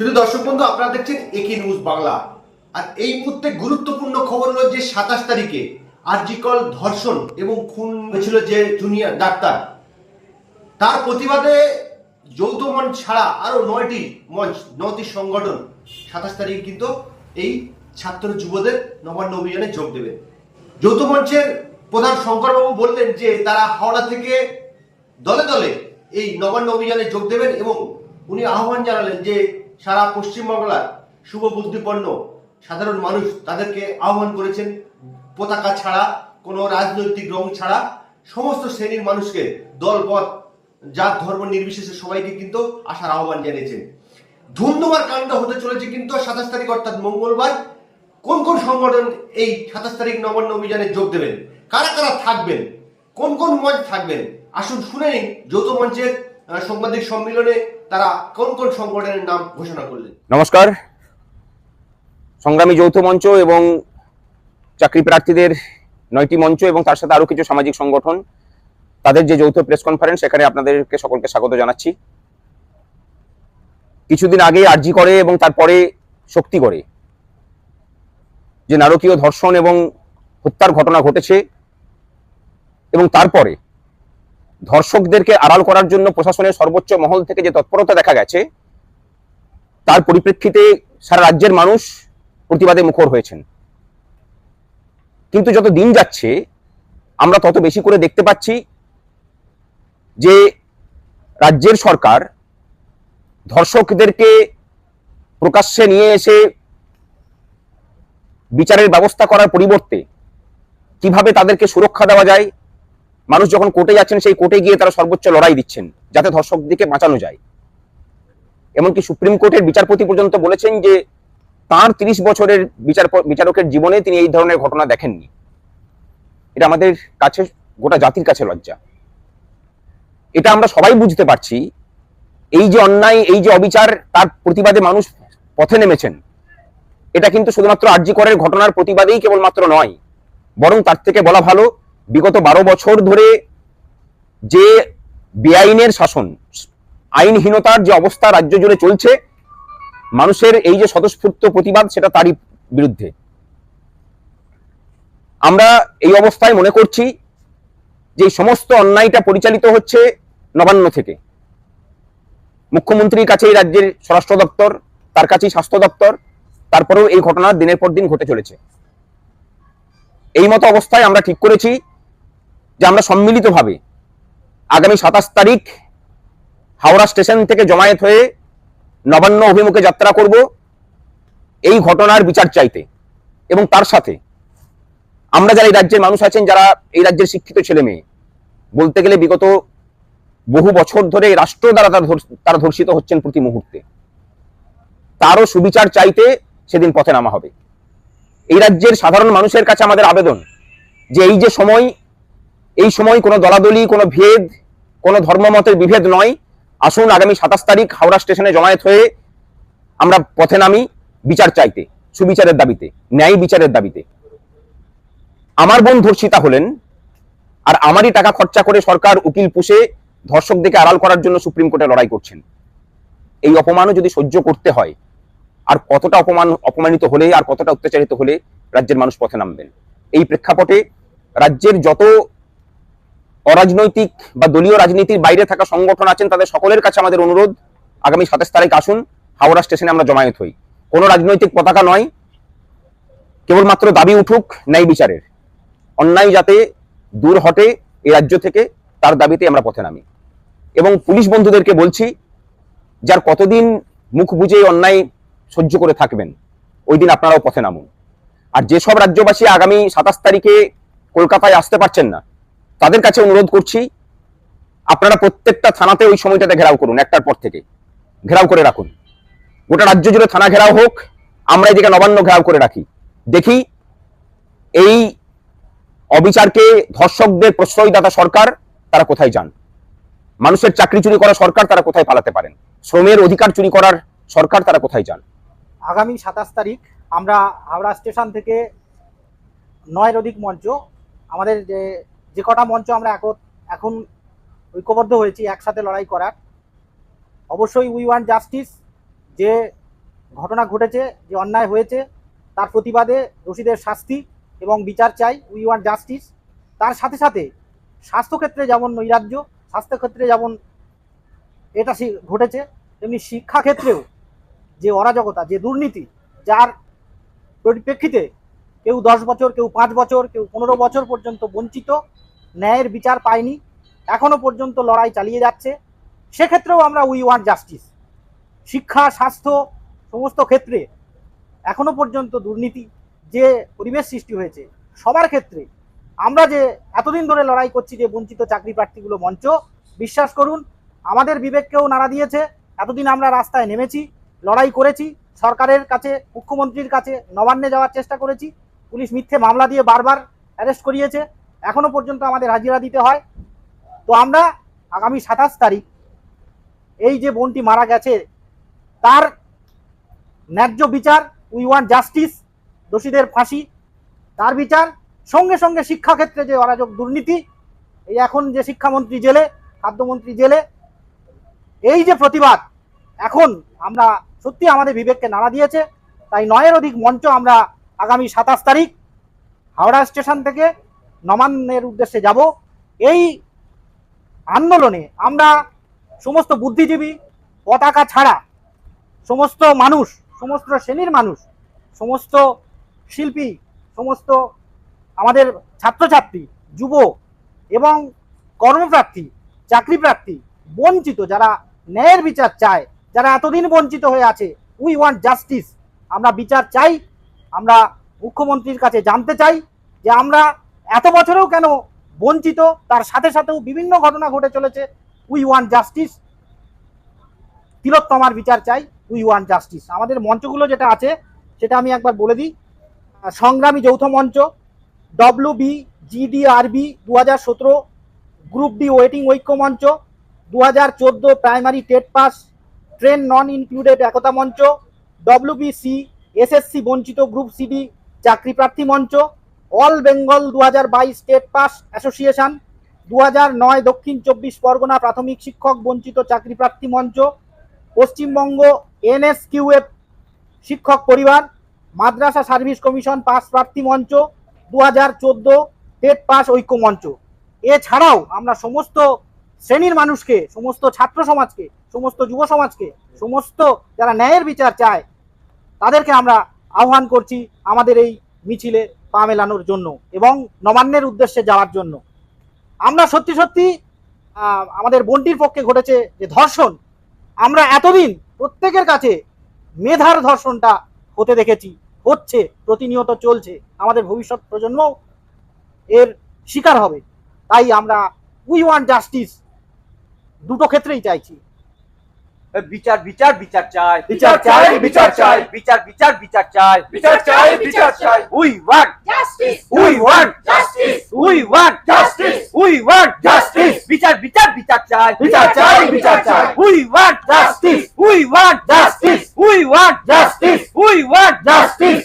শুধু দর্শক বন্ধু, আপনারা দেখছেন একে নিউজ বাংলা। আর এই মুহূর্তে গুরুত্বপূর্ণ খবর হলো যে সাতাশ তারিখে আরজিকল ধর্ষণ এবং খুন হয়েছিল যে জুনিয়র ডাক্তার। তার প্রতিবাদে যৌথ মঞ্চ ছাড়া আরও নয়টি মঞ্চ, নয়টি সংগঠন সাতাশ তারিখে কিন্তু এই ছাত্র যুবদের নবান্ন অভিযানে যোগ দেবে। যৌথ মঞ্চের প্রধান শঙ্করবাবু বললেন যে তারা হাওড়া থেকে দলে দলে এই নবান্ন অভিযানে যোগ দেবেন এবং উনি আহ্বান জানালেন যে সারা পশ্চিমবাংলার শুভ বুদ্ধিপন্ন সাধারণ মানুষ তাদেরকে আহ্বান করেছেন, পতাকা ছাড়া, কোনো রাজনৈতিক রং ছাড়া, সমস্ত শ্রেণির মানুষকে দলপথ জাত, ধর্ম নির্বিশেষে সবাইকে কিন্তু আসার আহ্বান জানিয়েছেন। ধুমধুমার কাণ্ড হতে চলেছে কিন্তু সাতাশ তারিখ অর্থাৎ মঙ্গলবার। কোন কোন সংগঠন এই সাতাশ তারিখ নবান্ন অভিযানে যোগ দেবেন? কারা কারা থাকবেন? কোন কোন মঞ্চ থাকবেন? আসুন শুনে নিন যৌথ মঞ্চের সাংবাদিক সম্মেলনে তারা কোন কোন সংগঠনের নাম ঘোষণা করলেন? নমস্কার। সংগ্রামী যৌথ মঞ্চ এবং চাকরি প্রার্থীদের নয়টি মঞ্চ এবং তার সাথে আরও কিছু সামাজিক সংগঠন, তাদের যে যৌথ প্রেস কনফারেন্স, সেখানে আপনাদেরকে সকলকে স্বাগত জানাচ্ছি। কিছুদিন আগে আরজি করে এবং তারপরে শক্তি করে যে নারকীয় ধর্ষণ এবং হত্যার ঘটনা ঘটেছে এবং তারপরে ধর্ষকদেরকে আড়াল করার জন্য প্রশাসনের সর্বোচ্চ মহল থেকে যে তৎপরতা দেখা গেছে, তার পরিপ্রেক্ষিতে সারা রাজ্যের মানুষ প্রতিবাদে মুখর হয়েছেন। কিন্তু যত দিন যাচ্ছে, আমরা তত বেশি করে দেখতে পাচ্ছি যে রাজ্যের সরকার ধর্ষকদেরকে প্রকাশ্যে নিয়ে এসে বিচারের ব্যবস্থা করার পরিবর্তে কীভাবে তাদেরকে সুরক্ষা দেওয়া যায় মানুষ যখন কোর্টে যাচ্ছেন, সেই কোর্টে গিয়ে তারা সর্বোচ্চ লড়াই দিচ্ছেন, যাতে ধর্ষকদেরকে বাঁচানো যায়। এমনকি সুপ্রিম কোর্টের বিচারপতি পর্যন্ত বলেছেন যে, তার তিরিশ বছরের বিচার বিচারকের জীবনে তিনি এই ধরনের ঘটনা দেখেননি। এটা আমাদের কাছে, গোটা জাতির কাছে লজ্জা। এটা আমরা সবাই বুঝতে পারছি। এই যে অন্যায়, এই যে অবিচার, তার প্রতিবাদে মানুষ পথে নেমেছেন। এটা কিন্তু শুধুমাত্র আর্জি করের ঘটনার প্রতিবাদেই কেবলমাত্র নয়, বরং তার থেকে বলা ভালো বিগত বারো বছর ধরে যে বেআইনের শাসন, আইনহীনতার যে অবস্থা রাজ্য জুড়ে চলছে, মানুষের এই যে স্বতঃস্ফূর্ত প্রতিবাদ, সেটা তারই বিরুদ্ধে। আমরা এই অবস্থায় মনে করছি যে সমস্ত অন্যায়টা পরিচালিত হচ্ছে নবান্ন থেকে। মুখ্যমন্ত্রীর কাছেই রাজ্যের স্বরাষ্ট্র দপ্তর, তার কাছেই স্বাস্থ্য দপ্তর, তারপরেও এই ঘটনা দিনের পর দিন ঘটে চলেছে। এই মতো অবস্থায় আমরা ঠিক করেছি যে আমরা সম্মিলিতভাবে আগামী সাতাশ তারিখ হাওড়া স্টেশন থেকে জমায়েত হয়ে নবান্ন অভিমুখে যাত্রা করব এই ঘটনার বিচার চাইতে। এবং তার সাথে আমরা যারা এই রাজ্যের মানুষ আছেন, যারা এই রাজ্যের শিক্ষিত ছেলে মেয়ে, বলতে গেলে বিগত বহু বছর ধরে রাষ্ট্র দ্বারা তারা ধর্ষিত হচ্ছেন প্রতি মুহূর্তে। তারও সুবিচার চাইতে সেদিন পথে নামা হবে। এই রাজ্যের সাধারণ মানুষের কাছে আমাদের আবেদন যে এই যে সময় এই সময় কোনো দলাদলি, কোনো ভেদ, কোনো ধর্মমতের বিভেদ নয়। আসুন আগামী সাতাশ তারিখ হাওড়া স্টেশনে জমায়েত হয়ে আমরা পথে নামি বিচার চাইতে, সুবিচারের দাবিতে, ন্যায় বিচারের দাবিতে। আমার বোন ধর্ষিতা হলেন আর আমারই টাকা খরচা করে সরকার উকিল পুষে ধর্ষকদেরকে আড়াল করার জন্য সুপ্রিম কোর্টে লড়াই করছেন। এই অপমানও যদি সহ্য করতে হয়, আর কতটা অপমান, অপমানিত হলে, আর কতটা অত্যাচারিত হলে রাজ্যের মানুষ পথে নামবেন। এই প্রেক্ষাপটে রাজ্যের যত অরাজনৈতিক বা দলীয় রাজনীতির বাইরে থাকা সংগঠন আছেন তাদের সকলের কাছে আমাদের অনুরোধ, আগামী সাতাশ তারিখ আসুন, হাওড়া স্টেশনে আমরা জমায়েত হই। কোনো রাজনৈতিক পতাকা নয়, কেবলমাত্র দাবি উঠুক ন্যায় বিচারের। অন্যায় যাতে দূর হটে এই রাজ্য থেকে, তার দাবিতে আমরা পথে নামি। এবং পুলিশ বন্ধুদেরকে বলছি, যার কতদিন মুখ বুঝে অন্যায় সহ্য করে থাকবেন, ওই দিন আপনারাও পথে নামুন। আর যেসব রাজ্যবাসী আগামী সাতাশ তারিখে কলকাতায় আসতে পারছেন না তাদের কাছে অনুরোধ করছি, আপনারা প্রত্যেকটা থানাতে ওই সময়টাতে ঘেরাও করুন, একটার পর থেকে। ঘেরাও করে রাখুন। গোটা রাজ্য জুড়ে থানা ঘেরাও হোক, আমরা এদিকে নবান্ন ঘেরাও করে রাখি। দেখি, এই অবিচারকে ধর্ষকদের প্রশ্রয়দাতা সরকার, তারা কোথায় যান? মানুষের চাকরি চুরি করা সরকার, তারা কোথায় পালাতে পারেন? শ্রমের অধিকার চুরি করার সরকার, তারা কোথায় যান? আগামী সাতাশ তারিখ আমরা হাওড়া স্টেশন থেকে নয়ের অধিক মঞ্চ, আমাদের যে যে কটা মঞ্চ আমরা এখন ঐক্যবদ্ধ হয়েছি, একসাথে লড়াই করার। অবশ্যই উই ওয়ান্ট জাস্টিস যে ঘটনা ঘটেছে, যে অন্যায় হয়েছে, তার প্রতিবাদে দোষীদের শাস্তি এবং বিচার চাই উই ওয়ান্ট জাস্টিস তার সাথে সাথে স্বাস্থ্যক্ষেত্রে যেমন নৈরাজ্য, স্বাস্থ্যক্ষেত্রে যেমন এটা ঘটেছে, তেমনি শিক্ষাক্ষেত্রেও যে অরাজকতা, যে দুর্নীতি, যার পরিপ্রেক্ষিতে কেউ দশ বছর, কেউ পাঁচ বছর, কেউ পনেরো বছর পর্যন্ত বঞ্চিত, ন্যায়ের বিচার পায়নি, এখনও পর্যন্ত লড়াই চালিয়ে যাচ্ছে। সেক্ষেত্রেও আমরা উই ওয়ান্ট জাস্টিস শিক্ষা, স্বাস্থ্য, সমস্ত ক্ষেত্রে এখনও পর্যন্ত দুর্নীতি যে পরিবেশ সৃষ্টি হয়েছে, সবার ক্ষেত্রে আমরা যে এতদিন ধরে লড়াই করছি যে বঞ্চিত চাকরি প্রার্থীগুলো মঞ্চ, বিশ্বাস করুন, আমাদের বিবেককেও নাড়া দিয়েছে। এতদিন আমরা রাস্তায় নেমেছি, লড়াই করেছি, সরকারের কাছে, মুখ্যমন্ত্রীর কাছে নবান্নে যাওয়ার চেষ্টা করেছি। পুলিশ মিথ্যে মামলা দিয়ে বারবার অ্যারেস্ট করিয়েছে। এখনও পর্যন্ত আমাদের হাজিরা দিতে হয়। তো আমরা আগামী সাতাশ তারিখ এই যে বোনটি মারা গেছে, তার ন্যায্য বিচার উই ওয়ান জাস্টিস দোষীদের ফাঁসি, তার বিচার, সঙ্গে সঙ্গে শিক্ষাক্ষেত্রে যে অরাজক দুর্নীতি, এই এখন যে শিক্ষামন্ত্রী জেলে, খাদ্যমন্ত্রী জেলে, এই যে প্রতিবাদ, এখন আমরা সত্যি আমাদের বিবেককে নাড়া দিয়েছে। তাই নয়ের অধিক মঞ্চ আমরা আগামী সাতাশ তারিখ হাওড়া স্টেশন থেকে নবান্নের উদ্দেশ্যে যাব। এই আন্দোলনে আমরা সমস্ত বুদ্ধিজীবী, পতাকা ছাড়া সমস্ত মানুষ, সমস্ত শ্রেণির মানুষ, সমস্ত শিল্পী, সমস্ত আমাদের ছাত্রছাত্রী, যুব এবং কর্মপ্রার্থী চাকরি প্রার্থী বঞ্চিত যারা ন্যায়ের বিচার চায়, যারা এতদিন বঞ্চিত হয়ে আছে উই ওয়ান্ট জাস্টিস আমরা বিচার চাই। আমরা মুখ্যমন্ত্রীর কাছে জানতে চাই যে আমরা এত বছরেও কেন বঞ্চিত, তার সাথে সাথেও বিভিন্ন ঘটনা ঘটে চলেছে। উই ওয়ান জাস্টিস তিলোত্তমার বিচার চাই। উই ওয়ান জাস্টিস আমাদের মঞ্চগুলো যেটা আছে, সেটা আমি একবার বলে দিই। সংগ্রামী যৌথ মঞ্চ ডব্লিউ বি জিডিআরবি দু হাজার সতেরো গ্রুপ ডি ওয়েটিং ঐক্য মঞ্চ দু হাজার চোদ্দ primary TET pass, trained non included একতা মঞ্চ ডব্লিউবিসি এসএসসি বঞ্চিত গ্রুপ সিডি চাকরি প্রার্থী মঞ্চ, অল বেঙ্গল দু হাজার বাইশ স্টেট পাস অ্যাসোসিয়েশন দু নয় দক্ষিণ চব্বিশ পরগনা প্রাথমিক শিক্ষক বঞ্চিত চাকরি প্রার্থী মঞ্চ, পশ্চিমবঙ্গ এনএসকিউএফ শিক্ষক পরিবার, মাদ্রাসা সার্ভিস কমিশন পাস প্রার্থী মঞ্চ দু হাজার চোদ্দ টেট পাস ঐক্য মঞ্চ। এছাড়াও আমরা সমস্ত শ্রেণির মানুষকে, সমস্ত ছাত্র সমাজকে, সমস্ত যুব সমাজকে, সমস্ত যারা ন্যায়ের বিচার চায় তাদেরকে আমরা আহ্বান করছি আমাদের এই মিছিলে পা মেলানোর জন্য এবং নবান্নের উদ্দেশ্যে যাওয়ার জন্য। আমরা সত্যি সত্যি আমাদের বোনটির পক্ষে ঘটেছে যে ধর্ষণ। আমরা এতদিন প্রত্যেকের কাছে মেধার ধর্ষণটা হতে দেখেছি, হচ্ছে, প্রতিনিয়ত চলছে। আমাদের ভবিষ্যৎ প্রজন্ম এর শিকার হবে। তাই আমরা উই ওয়ান্ট জাস্টিস দুটো ক্ষেত্রেই চাইছি। বিচার বিচার বিচার চাই। বিচার চাই বিচার চাই। বিচার বিচার বিচার চাই। বিচার চাই বিচার চাই। We want justice we want justice we want justice we want justice বিচার বিচার বিচার চাই। বিচার চাই বিচার চাই। We want justice we want justice we want justice we want justice